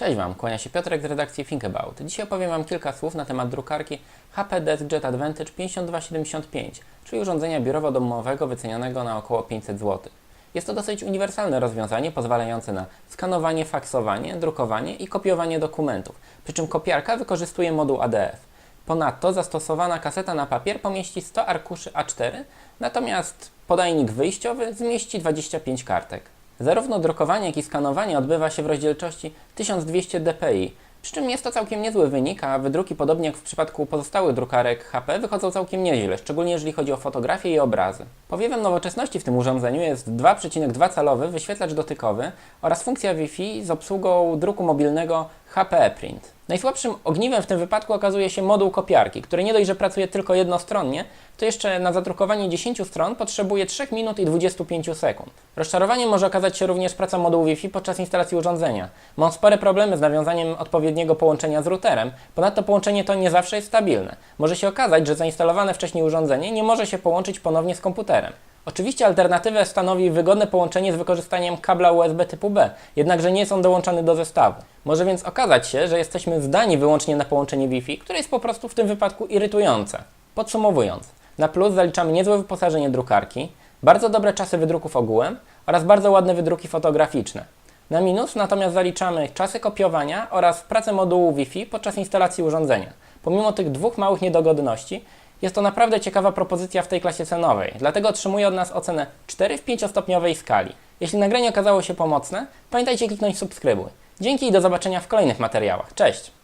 Cześć Wam, kłania się Piotrek z redakcji Think About. Dzisiaj opowiem Wam kilka słów na temat drukarki HP DeskJet Advantage 5275, czyli urządzenia biurowo-domowego wycenianego na około 500 zł. Jest to dosyć uniwersalne rozwiązanie pozwalające na skanowanie, faksowanie, drukowanie i kopiowanie dokumentów, przy czym kopiarka wykorzystuje moduł ADF. Ponadto zastosowana kaseta na papier pomieści 100 arkuszy A4, natomiast podajnik wyjściowy zmieści 25 kartek. Zarówno drukowanie, jak i skanowanie odbywa się w rozdzielczości 1200 dpi, przy czym jest to całkiem niezły wynik, a wydruki, podobnie jak w przypadku pozostałych drukarek HP, wychodzą całkiem nieźle, szczególnie jeżeli chodzi o fotografię i obrazy. Powiewem nowoczesności w tym urządzeniu jest 2,2-calowy wyświetlacz dotykowy oraz funkcja Wi-Fi z obsługą druku mobilnego HP Print. Najsłabszym ogniwem w tym wypadku okazuje się moduł kopiarki, który nie dość, że pracuje tylko jednostronnie, to jeszcze na zadrukowanie 10 stron potrzebuje 3 minut i 25 sekund. Rozczarowaniem może okazać się również praca modułu Wi-Fi podczas instalacji urządzenia. Mam spore problemy z nawiązaniem odpowiedniego połączenia z routerem, ponadto połączenie to nie zawsze jest stabilne. Może się okazać, że zainstalowane wcześniej urządzenie nie może się połączyć ponownie z komputerem. Oczywiście alternatywę stanowi wygodne połączenie z wykorzystaniem kabla USB typu B, jednakże nie jest on dołączany do zestawu. Może więc okazać się, że jesteśmy zdani wyłącznie na połączenie Wi-Fi, które jest po prostu w tym wypadku irytujące. Podsumowując, na plus zaliczamy niezłe wyposażenie drukarki, bardzo dobre czasy wydruków ogółem oraz bardzo ładne wydruki fotograficzne. Na minus natomiast zaliczamy czasy kopiowania oraz pracę modułu Wi-Fi podczas instalacji urządzenia. Pomimo tych dwóch małych niedogodności, jest to naprawdę ciekawa propozycja w tej klasie cenowej, dlatego otrzymuje od nas ocenę 4 w 5-stopniowej skali. Jeśli nagranie okazało się pomocne, pamiętajcie kliknąć subskrybuj. Dzięki i do zobaczenia w kolejnych materiałach. Cześć!